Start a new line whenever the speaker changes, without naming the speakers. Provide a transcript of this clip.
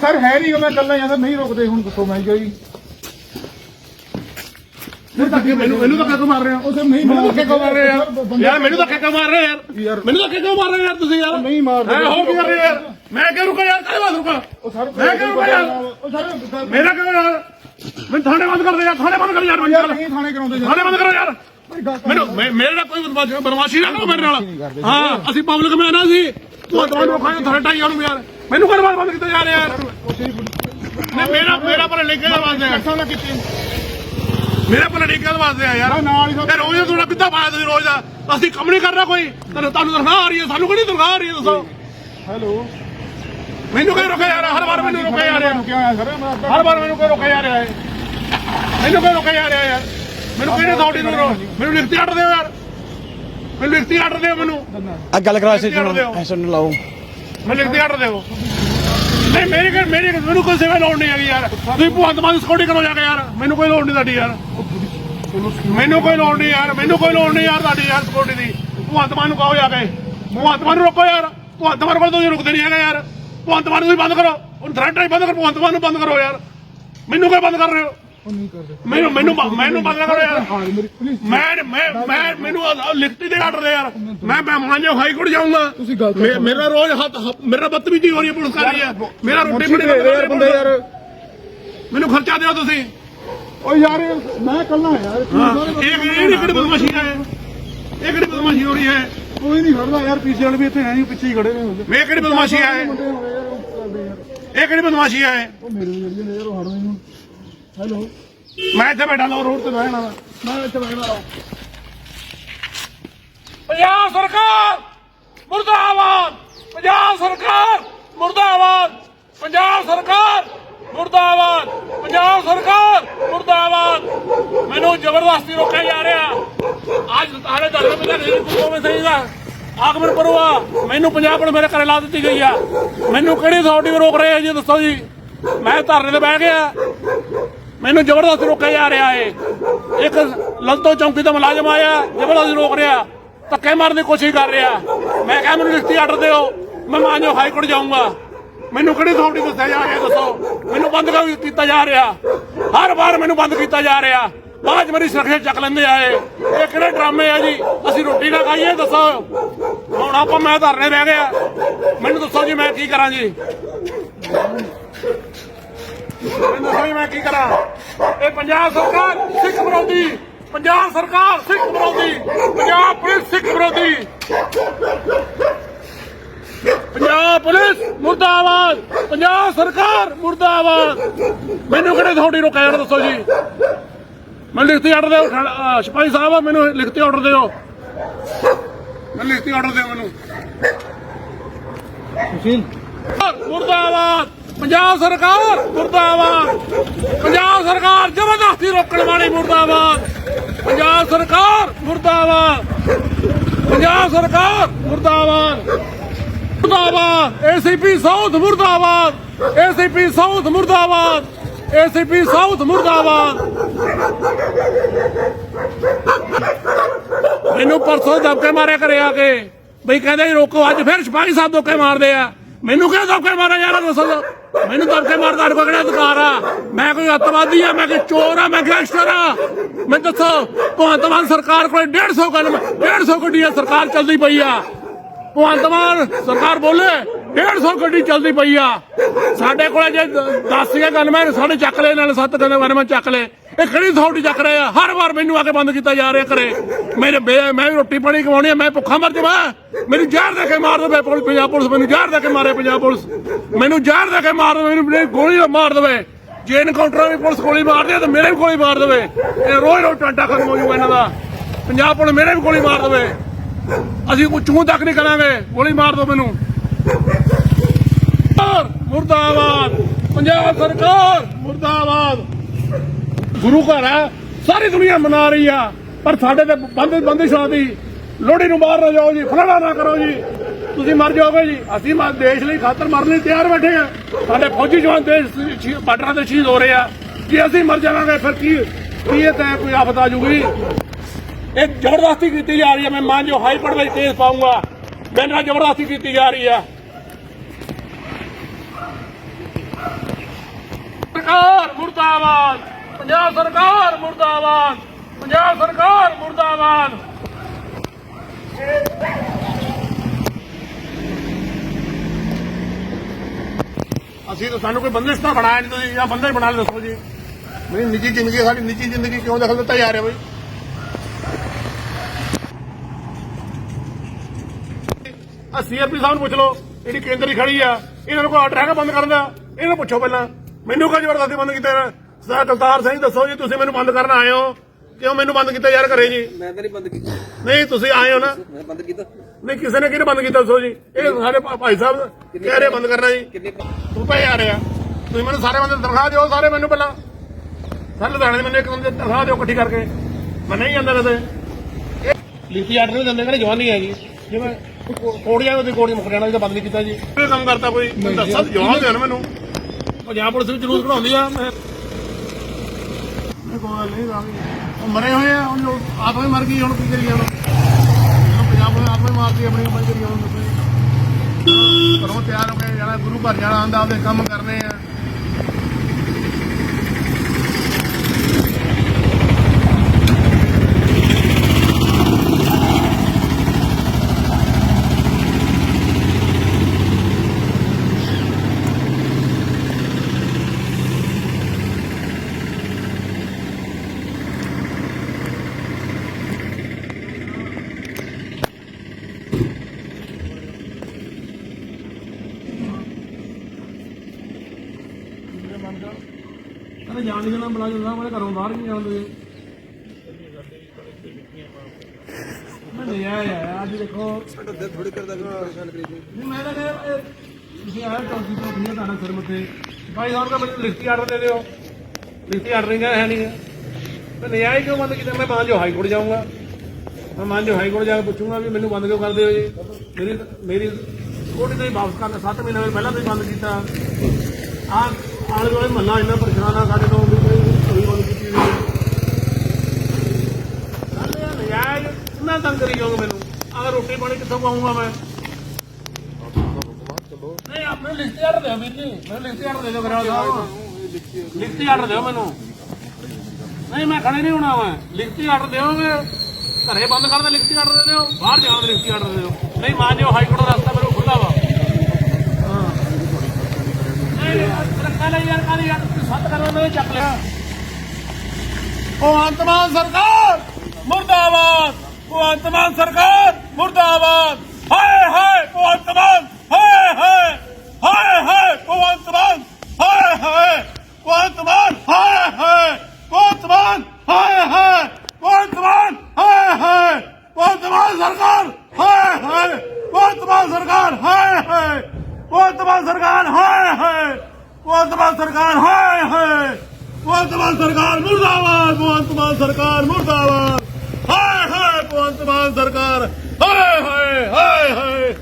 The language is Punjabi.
ਸਰ ਹੈ ਨਹੀਂ ਮੈਂ ਕੱਲਾ ਜਾਂਦਾ ਨਹੀਂ ਰੁਕਦੇ ਹੁਣ ਦੱਸੋ ਮੈਂ
ਧੱਕੇ ਮੈਨੂੰ ਮੈਨੂੰ ਧੱਕੇ ਕਿਉਂ ਮਾਰ ਰਹੇ ਹੋ
ਉਹ ਸਰ ਨਹੀਂ
ਮੈਨੂੰ ਧੱਕੇ ਕਿਉਂ ਮਾਰ ਰਹੇ ਯਾਰ
ਬੰਦਾ-
ਯਾਰ ਮੈਨੂੰ ਧੱਕੇ ਕਿਉਂ ਮਾਰ ਰਹੇ ਯਾਰ।
ਯਾਰ-
ਮੈਨੂੰ ਧੱਕੇ ਕਿਉਂ ਮਾਰ ਰਹੇ ਯਾਰ ਤੁਸੀਂ ਯਾਰ।
ਨਹੀਂ
ਹੋ ਕੀ ਕਰ ਰਹੇ ਯਾਰ? ਮੈਂ ਕਿਉਂ ਰੁਕਾ ਯਾਰ? ਕਾਹਦੇ ਵਾਸਤੇ ਰੁਕਾ?
ਉਹ ਸਰ
ਮੈਂ ਕਿਉਂ ਰੁਕਾ ਯਾਰ?
ਉਹ ਸਰ
ਮੇਰਾ ਕਿਉਂ ਯਾਰ? ਮੈਨੂੰ ਥਾਣੇ ਬੰਦ ਕਰ ਦੇ ਯਾਰ ਥਾਣੇ ਬੰਦ ਕਰ ਯਾਰ ਮੈਨੂੰ
ਯਾਰ
ਚੱਲ।
ਨਹੀਂ ਥਾਣੇ ਕਰਾਉਂਦੇ ਯਾਰ।
ਥਾਣੇ ਬੰਦ ਕਰੋ ਯਾਰ।
ਕੋਈ ਗੱਲ ਤਾਂ
ਮੈਨੂੰ ਮੇ- ਮੇਰੇ ਨਾਲ ਕੋਈ ਬਦਮਾਸ਼ੀ ਬਦਮਾਸ਼ੀ ਨਾ ਕਰੋ ਮੇਰੇ ਨਾਲ। ਹਾਂ ਅਸੀਂ ਪਬਲਿਕ ਸੀ। ਤੂੰ ਤੁਹਾਨੂੰ ਰੋਕਾਂ ਥਾਣੇ ਟਾਈ ਉਹਨੂੰ ਯਾਰ ਮੈਨੂੰ ਕੋਈ ਬੰਦ ਕੀਤਾ ਜਾ ਰਿਹਾ ਯਾਰ? ਨਹੀਂ ਮੇਰਾ ਮੇਰਾ ਪਰ ਲਿਖੇ ਦਾ ਵਾਸਤੇ ਆ।
ਨਾ
ਮੇਰਾ ਪਰ ਲਿਖੇ ਦਾ ਵਾਸਤੇ ਆ ਯਾਰ।
ਨਾਲ ਹੀ
ਤੇ ਰੋਜ਼ ਤੁਹਾਡਾ ਕਿੱਦਾਂ ਪਾਇਆ ਤੁਸੀਂ ਰੋਜ਼ ਦਾ? ਅਸੀਂ ਕੰਮ ਨਹੀਂ ਕਰਨਾ ਕੋਈ। ਤੁਹਾਨੂੰ ਤੁਹਾਨੂੰ ਤਨਖਾਹ ਆ ਰਹੀ ਹੈ ਸਾਨੂੰ ਕਿਹੜੀ ਤਨਖਾਹ ਆ ਰਹੀ ਹੈ ਦੱਸੋ?
ਹੈਲੋ।
ਮੈਨੂੰ ਕੋਈ ਰੋਕਿਆ ਰਿਹਾ? ਹਰ ਵਾਰ ਮੈਨੂੰ ਰੋਕਿਆ
ਕੀ ਅੱਧਾ-
ਹਰ ਵਾਰ ਮੈਨੂੰ ਕੋਈ ਰੋਕਿਆ ਜਾ ਰਿਹਾ ਹੈ ਮੈਨੂੰ ਕੋਈ ਰੋਕਿਆ ਜਾ ਰਿਹਾ ਯਾਰ? ਮੈਨੂੰ ਕਿਹੜੇ ਅਥਾਰਟੀ ਨੂੰ ਮੈਨੂੰ ਲਿਖਤੀ ਆਰਡਰ ਦਿਓ ਯਾਰ। ਮੈਨੂੰ ਲਿਖਤੀ ਆਰਡਰ ਦਿਓ ਮੈਨੂੰ।
ਆ ਗੱਲ ਕਰਾ ਐਸੇ
ਕਰ ਦਿਓ।
ਐਸੇ ਨੂੰ ਲਾਓ।
ਮੈਨੂੰ ਲਿਖਤੀ ਆਰਡਰ ਦਿਓ। ਨਹੀਂ ਮੇਰੀ ਕੋਈ ਮੇਰੀ ਮੈਨੂੰ ਕੋਈ ਸੇਵਾ ਲੋੜ ਨਹੀਂ ਹੈਗੀ ਯਾਰ। ਤੁਸੀਂ ਭਗਵੰਤ ਮਾਨ ਦੀ ਸਕਿਉਰਟੀ ਕਰੋ ਜਾ ਕੇ ਯਾਰ। ਮੈਨੂੰ ਕੋਈ ਲੋੜ ਨਹੀਂ ਤੁਹਾਡੀ ਯਾਰ। ਮੈਨੂੰ ਕੋਈ ਲੋੜ ਨਹੀਂ ਯਾਰ। ਮੈਨੂੰ ਕੋਈ ਲੋੜ ਨਹੀਂ ਯਾਰ ਤੁਹਾਡੀ ਯਾਰ ਸਕਿਉਰਟੀ ਦੀ। ਭਗਵੰਤ ਮਾਨ ਨੂੰ ਕਹੋ ਜਾ ਕੇ। ਭਗਵੰਤ ਮਾਨ ਨੂੰ ਰੋਕੋ ਯਾਰ। ਭਗਵੰਤ ਮਾਨ ਕੋਲ ਤੁਸੀਂ ਰੁਕਦੇ ਨਹੀਂ ਹੈਗਾ ਯਾਰ। ਭਗਵੰਤ ਮਾਨ ਨੂੰ ਵੀ ਬੰਦ ਕਰੋ। ਉਹ ਬੰਦ ਕਰੋ। ਭਗਵੰਤ ਮਾਨ ਨੂੰ ਬੰਦ ਕਰੋ ਯਾਰ। ਮੈਨੂੰ ਕੋਈ ਬੰਦ ਕਰ ਰਹੇ ਹੋ?
ਉਹ ਨਹੀਂ ਕਰਦੇ।
ਮੈਨੂੰ ਮੈਨੂੰ ਮੈਨੂੰ ਬੰਦ ਕਰੋ ਯਾਰ।
ਹਾਂ ਮੇਰੀ ਪੁਲਿਸ
ਮੈਂ ਮੈਂ ਮੈਂ ਮੈਨੂੰ ਆਹ- ਆਹ ਲਿਖਤੀ ਦੇ ਆਰਡਰ ਦੇ ਯਾਰ। ਮੈਂ ਮੈਂ ਮਾਨਯੋਗ ਹਾਈ ਕੋਰਟ ਜਾਊਂਗਾ।
ਤੁਸੀਂ ਗਲਤ
ਮੇ- ਮੇਰਾ ਰੋਜ਼ ਹੱਥ ਹੱਥ- ਮੇਰਾ ਬਦਤਮੀਜ਼ੀ ਹੋ ਰਹੀ ਹੈ ਪੁਲਿਸ ਕਰ ਰਹੀ ਹੈ ਮੇਰਾ ਰੋਟੀ ਬਣੀ
ਯਾਰ ਬੰਦੇ ਯਾਰ।
ਮੈਨੂੰ ਖਰਚਾ ਦਿਓ ਤੁਸੀਂ।
ਓ ਯਾਰ ਮੈਂ ਕੱਲਾ ਯਾਰ।
ਇਹ ਕਿਹੜੀ ਕਿਹੜੀ ਬਦਮਾਸ਼ੀ ਹੈ? ਇਹ ਕਿਹੜੀ ਬਦਮਾਸ਼ੀ ਹੋ ਰਹੀ ਹੈ?
ਕੋਈ ਨਹੀਂ ਖੜਦਾ ਯਾਰ ਪੀਛੇ ਵਾਲੇ ਵੀ ਇੱਥੇ ਹੈ ਨਹੀਂ ਪਿੱਛੇ ਹੀ ਖੜੇ ਨੇ
ਇਹ ਕਿਹੜੀ ਬਦਮਾਸ਼ੀ ਹੈ?
ਯਾਰ ਯਾਰ।
ਇਹ ਕਿਹੜੀ ਬਦਮਾਸ਼ੀ ਹੈ?
ਉਹ ਮੇਰੇ ਨੇ ਯਾਰ ਉਹ ਹੜਦੇ ਹੁਣ ਹੈਲੋ।
ਮੈਂ ਇੱਥੇ ਬੈਠਾ ਲਾ, ਰੋਡ ਤੇ ਬਹਿਣਾ ਵਾ। ਮੈਂ ਇੱਥੇ ਬੈਠਾ ਲਾ ਪੰਜਾਬ ਸਰਕਾਰ, ਮੁਰਦਾਬਾਦ। ਪੰਜਾਬ ਸਰਕਾਰ, ਮੁਰਦਾਬਾਦ। ਪੰਜਾਬ ਸਰਕਾਰ, ਮੁਰਦਾਬਾਦ। ਪੰਜਾਬ ਸਰਕਾਰ, ਮੁਰਦਾਬਾਦ। ਮੈਨੂੰ ਜ਼ਬਰਦਸਤੀ ਰੋਕਿਆ ਜਾ ਰਿਹਾ। ਅੱਜ ਤਾਰੇ ਦਰਦ ਵਿੱਚ ਨਹੀਂ ਕੋਵੇਂ ਸਹੀ ਦਾ। ਆਗਮਨ ਪਰਵਾ, ਮੈਨੂੰ ਪੰਜਾਬ ਪੁਲਿਸ ਮੇਰੇ ਘਰੇ ਲਾ ਦਿੱਤੀ ਗਈ ਆ। ਮੈਨੂੰ ਕਿਹੜੀ ਅਥਾਰਟੀ ਰੋਕ ਰਹੇ ਆ ਜੀ, ਦੱਸੋ ਜੀ। ਮੈਂ ਧਰਨੇ ਤੇ ਬਹਿ ਗਿਆ। ਮੈਨੂੰ ਜ਼ਬਰਦਸਤ ਰੋਕਿਆ ਜਾ ਰਿਹਾ ਏ। ਇੱਕ ਲਲਤੋ ਚੌਂਕੀ ਦਾ ਮੁਲਾਜ਼ਮ ਆਇਆ, ਜ਼ਬਰਦਸਤ ਰੋਕ ਰਿਹਾ। ਧੱਕੇ ਮਾਰਨ ਦੀ ਕੋਸ਼ਿਸ਼ ਕਰ ਰਿਹਾ। ਮੈਂ ਕਿਹਾ, ਮੈਨੂੰ ਲਿਖਤੀ ਆਰਡਰ ਦਿਓ। ਮੈਂ ਮਾਨਯੋਗ ਕੋਰਟ ਜਾਊਂਗਾ। ਮੈਨੂੰ ਕਿਹੜੀ ਅਥਾਰਟੀ ਦੱਸਿਆ ਜਾ ਰਿਹਾ, ਦੱਸੋ? ਮੈਨੂੰ ਬੰਦ ਕਿਉਂ ਕੀਤਾ ਜਾ ਰਿਹਾ? ਹਰ ਵਾਰ ਮੈਨੂੰ ਬੰਦ ਕੀਤਾ ਜਾ ਰਿਹਾ। ਬਾਅਦ 'ਚ ਮੇਰੀ ਸੁਰੱਖਿਆ ਚੱਕ ਲੈਂਦੇ ਆਏ ਇਹ ਕਿਹੜੇ ਡਰਾਮੇ ਆ ਜੀ? ਅਸੀਂ ਰੋਟੀ ਨਾ ਖਾਈਏ, ਦੱਸੋ? ਹੁਣ ਆਪਾਂ ਮੈਂ ਧਰਨੇ ਬਹਿ ਗਿਆ। ਮੈਨੂੰ ਦੱਸੋ ਜੀ, ਮੈਂ ਕੀ ਕਰਾਂ ਜੀ? ਮੈਨੂੰ ਦੱਸੋ ਮੈਂ ਕੀ ਕਰਾਂ? ਇਹ ਪੰਜਾਬ ਸਰਕਾਰ ਸਿੱਖ ਵਿਰੋਧੀ, ਪੰਜਾਬ ਸਰਕਾਰ ਸਿੱਖ ਵਿਰੋਧੀ, ਪੰਜਾਬ ਪੁਲਿਸ ਸਿੱਖ ਵਿਰੋਧੀ। ਪੰਜਾਬ ਪੁਲਿਸ ਮੁਰਦਾਬਾਦ, ਪੰਜਾਬ ਸਰਕਾਰ ਮੁਰਦਾਬਾਦ। ਮੈਨੂੰ ਕਿਹੜੇ ਤੁਹਾਡੀ ਰੋਕਿਆ ਦੱਸੋ ਜੀ? ਮੈਨੂੰ ਲਿਖਤੀ ਆਰਡਰ ਦਿਓ ਥਾਣਾ- ਸਿਪਾਹੀ ਸਾਹਿਬ, ਮੈਨੂੰ ਲਿਖਤੀ ਆਰਡਰ ਦਿਓ। ਮੈਨੂੰ ਲਿਖਤੀ ਆਰਡਰ ਦਿਓ ਮੈਨੂੰ।
ਸੁਸ਼ੀਲ
ਮੁਰਦਾਬਾਦ। ਪੰਜਾਬ ਸਰਕਾਰ, ਮੁਰਦਾਬਾਦ। ਪੰਜਾਬ ਸਰਕਾਰ ਜ਼ਬਰਦਸਤੀ ਰੋਕਣ ਵਾਲੀ ਮੁਰਦਾਬਾਦ। ਪੰਜਾਬ ਸਰਕਾਰ, ਮੁਰਦਾਬਾਦ। ਪੰਜਾਬ ਸਰਕਾਰ, ਮੁਰਦਾਬਾਦ। ਮੁਰਦਾਬਾਦ। ਏਸੀਪੀ ਸਾਊਥ ਮੁਰਦਾਬਾਦ। ਏਸੀਪੀ ਸਾਊਥ ਮੁਰਦਾਬਾਦ। ਏਸੀਪੀ ਸਾਊਥ ਮੁਰਦਾਬਾਦ। ਮੈਨੂੰ ਪਰਸੋਂ ਦਬਕੇ ਮਾਰਿਆ ਕਰੇ ਆ ਕੇ। ਬਈ ਕਹਿੰਦੇ ਜੀ ਰੋਕੋ, ਅੱਜ ਫਿਰ ਸਿਪਾਹੀ ਸਾਹਿਬ ਦਬਕੇ ਮਾਰਦੇ ਆ। ਮੈਨੂੰ ਕਿਹੜਾ ਦਬਕੇ ਮਾਰਿਆ ਯਾਰ, ਦੱਸੋ ਮੈਨੂੰ ਦਬਕੇ ਮਾਰਦਾ ਅਧਿਕਾਰ ਆ। ਮੈਂ ਕੋਈ ਅੱਤਵਾਦੀ ਆ, ਮੈਂ ਕੋਈ ਚੋਰ ਆ, ਮੈਂ ਗੈਂਗਸਟਰ ਆ। ਮੈਨੂੰ ਦੱਸੋ, ਭਗਵੰਤ ਮਾਨ ਸਰਕਾਰ ਕੋਲ 150 ਗੱਲ 150 ਗੱਡੀਆਂ ਸਰਕਾਰ ਚੱਲਦੀ ਪਈ ਆ। ਭਗਵੰਤ ਮਾਨ, ਸਰਕਾਰ ਬੋਲੇ 150 ਗੱਡੀ ਚੱਲਦੀ ਪਈ ਆ। ਸਾਡੇ ਕੋਲ ਜੇ 10 ਸੀਗੇ ਗਨਮੈਨ, ਸਾਡੇ ਚੱਕ ਲਏ, ਨਾਲ ਸੱਤ ਗਨਮੈਨ ਚੱਕ ਲਏ। ਇਹ ਖੜੀ ਥੌੜੀ ਚੱਕ ਰਹੇ। ਆ ਹਰ ਵਾਰ ਮੈਨੂੰ ਆ ਕੇ ਬੰਦ ਕੀਤਾ ਜਾ ਰਿਹਾ ਕਰੇ ਮੇਰੇ ਬੇ- ਮੈਂ ਵੀ ਰੋਟੀ ਪਾਣੀ ਕਮਾਉਣੀ ਆ, ਮੈਂ ਭੁੱਖਾ ਮਰ ਜਾਵਾਂ। ਮੈਨੂੰ ਜ਼ਹਿਰ ਦੇ ਕੇ ਮਾਰ ਦੇਵੇ ਪੁਲਿਸ, ਪੰਜਾਬ ਪੁਲਿਸ ਮੈਨੂੰ ਜ਼ਹਿਰ ਦੇ ਕੇ ਮਾਰੇ ਪੰਜਾਬ ਪੁਲਿਸ। ਮੈਨੂੰ ਜ਼ਹਿਰ ਦੇ ਕੇ ਮਾਰ ਦੇਵੇ, ਮੈਨੂੰ ਮੇਰੀ ਗੋਲੀ ਨਾਲ ਮਾਰ ਦੇਵੇ। ਜੇ ਇਨਕਾਊਂਟਰ ਵੀ ਪੁਲਿਸ ਗੋਲੀ ਮਾਰਦੀ ਆ ਤਾਂ ਮੇਰੇ ਵੀ ਗੋਲੀ ਮਾਰ ਦੇਵੇ। ਇਹ ਰੋਜ਼ ਰੋਜ਼ ਟਾਂਟਾ ਖਤਮ ਹੋ ਜਾਊਗਾ ਇਹਨਾਂ ਦਾ। ਪੰਜਾਬ ਪੁਲਿਸ ਮੇਰੇ ਵੀ ਗੋਲੀ ਮਾਰ ਦੇਵੇ। ਅਸੀਂ ਕੋਈ ਉੱਚੋਂ ਤੱਕ ਨਹੀਂ ਕਰਾਂਗੇ। ਗੋਲੀ ਮਾਰ ਦਿਓ ਮੈਨੂੰ। ਮੁਰਦਾਬਾਦ। ਪੰਜਾਬ ਸਰਕਾਰ ਮੁਰਦਾਬਾਦ। ਗੁਰੂ ਘਰ ਹੈ ਸਾਰੀ ਦੁਨੀਆ ਮਨਾ ਰਹੀ ਆ, ਪਰ ਸਾਡੇ ਤੇ ਬੰਦ ਬੰਦਿਸ਼ਾਂ ਦੀ ਲੋਹੜੀ ਨੂੰ ਬਾਹਰ ਨਾ ਜਾਓ ਜੀ, ਫਲਾਣਾ ਨਾ ਕਰੋ ਜੀ। ਤੁਸੀਂ ਮਰ ਜਾਓਗੇ ਜੀ। ਅਸੀਂ ਮਰ ਦੇਸ਼ ਲਈ ਖਾਤਰ ਮਰਨ ਲਈ ਤਿਆਰ ਬੈਠੇ ਆ। ਸਾਡੇ ਫੌਜੀ ਜਵਾਨ ਦੇਸ਼ ਬਾਰਡਰਾਂ ਤੇ ਸ਼ਹੀਦ ਹੋ ਰਹੇ ਆ। ਜੇ ਅਸੀਂ ਮਰ ਜਾਵਾਂਗੇ, ਫਿਰ ਕੀ ਕੀ ਇਹ ਤੇ ਕੋਈ ਆਫਤ ਆ ਜੂਗੀ ਇਹ ਜ਼ਬਰਦਸਤੀ ਕੀਤੀ ਜਾ ਰਹੀ ਹੈ ਮੈਂ ਮਾਨ ਜੋ ਹਾਈ ਕੋਰਟ ਵਿੱਚ ਤੇਜ਼ ਪਾਉਂਗਾ ਮੇਰੇ ਨਾਲ ਜ਼ਬਰਦਸਤੀ ਕੀਤੀ ਜਾ ਰਹੀ ਹੈ ਸਰਕਾਰ ਮੁਰਦਾਬਾਦ। ਪੰਜਾਬ ਸਰਕਾਰ ਮੁਰਦਾਬਾਦ ਪੰਜਾਬ ਸਰਕਾਰ ਮੁਰਦਾਬਾਦ।
ਅਸੀਂ ਤਾਂ ਸਾਨੂੰ ਕੋਈ ਬੰਦਿਸ਼ ਤਾਂ ਬਣਾਇਆ ਨਹੀਂ ਤੁਸੀਂ ਜਾਂ ਬੰਦਾ ਹੀ ਬਣਾ ਲਓ ਦੱਸੋ ਜੀ। ਮੇਰੀ ਨਿੱਜੀ ਜ਼ਿੰਦਗੀ ਸਾਡੀ ਨਿੱਜੀ ਜ਼ਿੰਦਗੀ ਕਿਉਂ ਦਖਲ ਦਿੱਤਾ ਜਾ ਰਿਹਾ ਬਈ? ਆ ਸੀਆਰਪੀ ਸਾਹਿਬ ਨੂੰ ਪੁੱਛ ਲਓ ਜਿਹੜੀ ਕੇਂਦਰੀ ਖੜੀ ਆ ਇਹਨਾਂ ਨੂੰ ਕੋਈ ਆਰਡਰ ਹੈਗਾ ਬੰਦ ਕਰਨ ਦਾ? ਇਹਨਾਂ ਨੂੰ ਪੁੱਛੋ ਪਹਿਲਾਂ। ਮੈਨੂੰ ਕੋਈ ਜ਼ਬਰਦਸਤੀ ਬੰਦ ਕੀਤਾ ਸਰਦਾਰ ਦਲਤਾਰ ਸਿੰਘ ਦੱਸੋ ਜੀ ਤੁਸੀਂ ਮੈਨੂੰ ਬੰਦ ਕਰਨ ਆਏ ਹੋ? ਕਿਉਂ ਮੈਨੂੰ ਬੰਦ ਕੀਤਾ ਯਾਰ ਘਰੇ ਜੀ?
ਮੈਂ ਤਾਂ ਨਹੀਂ ਬੰਦ ਕੀਤਾ।
ਨਹੀਂ ਤੁਸੀਂ ਆਏ ਹੋ ਨਾ?
ਮੈਂ ਬੰਦ ਕੀਤਾ।
ਨਹੀਂ ਕਿਸੇ ਨੇ ਕਿਹਨੇ ਬੰਦ ਕੀਤਾ ਦੱਸੋ ਜੀ? ਇਹ ਸਾਡੇ ਭਾਈ ਸਾਹਿਬ ਕਹਿ ਰਹੇ ਬੰਦ ਕਰਨਾ ਜੀ।
ਕਿੰਨੇ
ਤੂੰ ਪੈ ਆ ਰਿਹਾ। ਤੁਸੀਂ ਮੈਨੂੰ ਸਾਰੇ ਬੰਦੇ ਤਨਖਾਹ ਦਿਓ ਸਾਰੇ ਮੈਨੂੰ ਪਹਿਲਾਂ। ਸਾਰੇ ਲੁਧਿਆਣੇ ਦੇ ਮੈਨੂੰ ਇੱਕ ਬੰਦੇ ਤਨਖਾਹ ਦਿਓ ਇਕੱਠੀ ਕਰਕੇ। ਮੈਂ ਨਹੀਂ ਜਾਂਦਾ ਕਦੇ ਲੀਤੀ ਆਰਡਰ ਨਹੀਂ ਦਿੰਦੇ ਕਹਿੰਦੇ ਜਵਾਨੀ ਹੈਗੀ। ਜਿਵੇਂ ਕੋੜੀਆਂ ਦੀ ਕੋੜੀ ਮੁੱਕ ਜਾਣਾ ਇਹਦਾ ਬੰਦ ਨਹੀਂ ਕੀਤਾ ਜੀ। ਕੰਮ ਕਰਤਾ ਕੋਈ? ਦੱਸੋ ਜਵਾਬ ਦੇਣ ਮੈਨੂੰ। ਪੰਜਾਬ ਪੁਲਿਸ ਵੀ ਜਲੂਸ ਕਢਾਉਂਦੀ ਆ ਮੈਂ
ਨਹੀਂ, ਕੋਈ ਗੱਲ ਨਹੀਂ ਰਾਵੀ
ਉਹ ਮਰੇ ਹੋਏ ਆ ਹੁਣ ਲੋਕ ਮਰ ਗਈ, ਹੁਣ ਕੀ ਕਰੀ ਜਾਣਾ
ਪੰਜਾਬ ਨੂੰ ਆਤਮਾ ਮਾਰਦੀ ਆਪਣੀ ਕਮਾਈ ਕਰੀ ਜਾਣ ਦੱਸੋ
ਘਰੋਂ ਤਿਆਰ ਹੋ ਕੇ ਜਾਣਾ, ਗੁਰੂ ਘਰ ਜਾਣਾ ਆਂਦਾ ਆਪਦੇ ਕੰਮ ਕਰਨੇ ਆ।
ਕਹਿੰਦੇ ਜਾਣ ਨਹੀਂ ਜਾਣਾ ਬੁਲਾ ਜਾਂਦਾ ਮੈਂ ਘਰੋਂ ਬਾਹਰ ਨਹੀਂ ਜਾਣ ਦੇ। ਮੈਂ ਨਹੀਂ ਅੱਜ ਦੇਖੋ।
ਸਾਡਾ ਦਿਲ ਥੋੜੀ ਕਰਦਾ ਕਿ ਪਰੇਸ਼ਾਨ ਕਰੀ ਜੀ
ਮੈਂ ਤਾਂ ਕਿਹਾ, ਤੁਸੀਂ ਆਇਆ ਚੌਕੀ ਤੋਂ ਕਿੰਨੇ ਤੁਹਾਡਾ ਸਿਰ ਮੱਥੇ। ਭਾਈ ਸਾਹਿਬ ਦਾ ਮੈਨੂੰ ਲਿਖਤੀ ਆਰਡਰ ਦੇ ਦਿਓ। ਲਿਖਤੀ ਆਰਡਰ ਨਹੀਂ ਹੈ ਨਹੀਂ। ਮੈਂ ਨਹੀਂ ਕਿਉਂ ਬੰਦ ਕੀਤਾ? ਮੈਂ ਮਾਂ ਜੋ ਹਾਈ ਕੋਰਟ ਜਾਊਂਗਾ। ਮੈਂ ਮਾਂ ਜੋ ਹਾਈ ਕੋਰਟ ਜਾ ਕੇ ਪੁੱਛੂੰਗਾ ਵੀ ਮੈਨੂੰ ਬੰਦ ਕਿਉਂ ਕਰਦੇ ਹੋ ਜੀ? ਮੇਰੀ ਮੇਰੀ ਕੋਰਟ ਨੇ ਵਾਪਸ ਕਰਨਾ 7 ਮਹੀਨੇ ਪਹਿਲਾਂ ਤੋਂ ਬੰਦ ਕੀਤਾ। ਆ ਆਲੇ ਦੁਆਲੇ ਮਹੱਲਾ ਇੰਨਾ ਪਰੇਸ਼ਾਨ ਆ ਸਾਡੇ ਤੋਂ ਵੀ ਕੋਈ ਕੋਈ ਬੰਦ ਕੀਤੀ ਹੋਈ ਹੈ ਨਜਾਇਜ਼ ਕਿੰਨਾ ਤੰਗ ਕਰੀ ਜਾਓਗੇ ਮੈਨੂੰ? ਅਗਰ ਰੋਟੀ ਪਾਣੀ ਕਿੱਥੋਂ ਪਾਉਂਗਾ ਮੈਂ? ਨਹੀਂ ਆਪਣੇ ਲਿਖਤੀ ਆਰਡਰ ਦਿਓ ਵੀਰ ਜੀ। ਮੈਨੂੰ ਲਿਖਤੀ ਆਰਡਰ ਦੇ ਦਿਓ ਕਰਾ ਸਾਹਿਬ ਲਿਖਤੀ ਆਰਡਰ ਦਿਓ। ਮੈਨੂੰ। ਨਹੀਂ ਮੈਂ ਖੜੇ ਨਹੀਂ ਹੋਣਾ ਮੈਂ। ਲਿਖਤੀ ਆਰਡਰ ਦਿਓਗੇ? ਘਰੇ ਬੰਦ ਕਰ ਦੇ ਲਿਖਤੀ ਆਰਡਰ ਦੇ ਦਿਓ। ਬਾਹਰ ਜਾਣ ਦੇ ਲਿਖਤੀ ਆਰਡਰ ਦੇ ਦਿਓ। ਨਹੀਂ ਮਾਂ ਜਿਓ ਹਾਈ ਕੋਰਟ ਦਾ ਰਸਤਾ ਮੈਨੂੰ ਖੁੱਲਾ ਵਾ। ਹਾਂ। ਨਹੀਂ ਰੱਖਾ ਲੈ ਯਾਰ ਕਾਲੀ ਯਾਰ ਤੁਸੀਂ ਸੱਤ ਕਰੋ ਮੈਂ ਚੱਕ ਲਿਆ ਭਗਵੰਤ ਮਾਨ ਸਰਕਾਰ ਮੁਰਦਾਬਾਦ ਭਗਵੰਤ ਮਾਨ ਸਰਕਾਰ ਮੁਰਦਾਬਾਦ ਹਾਏ ਹਾਏ ਭਗਵੰਤ ਮਾਨ ਹਾਏ ਹਾਏ ਹਾਏ ਹਾਏ ਭਗਵੰਤ ਮਾਨ ਹਾਏ ਹਾਏ ਭਗਵੰਤ ਮਾਨ ਹਾਏ ਹਾਏ ਭਗਵੰਤ ਮਾਨ ਹਾਏ ਹਾਏ ਭਗਵੰਤ ਮਾਨ ਹਾਏ ਹਾਏ ਭਗਵੰਤ ਮਾਨ ਸਰਕਾਰ ਹਾਏ ਹਾਏ ਭਗਵੰਤ ਮਾਨ ਸਰਕਾਰ, ਹਾਏ ਹਾਏ। ਭਗਵੰਤ ਮਾਨ ਸਰਕਾਰ ਮੁਰਦਾਬਾਦ ਭਗਵੰਤ ਮਾਨ ਸਰਕਾਰ ਮੁਰਦਾਬਾਦ। ਹਾਏ ਹਾਏ ਭਗਵੰਤ ਮਾਨ ਸਰਕਾਰ। ਹਾਏ ਹਾਏ ਹਾਏ ਹਾਏ।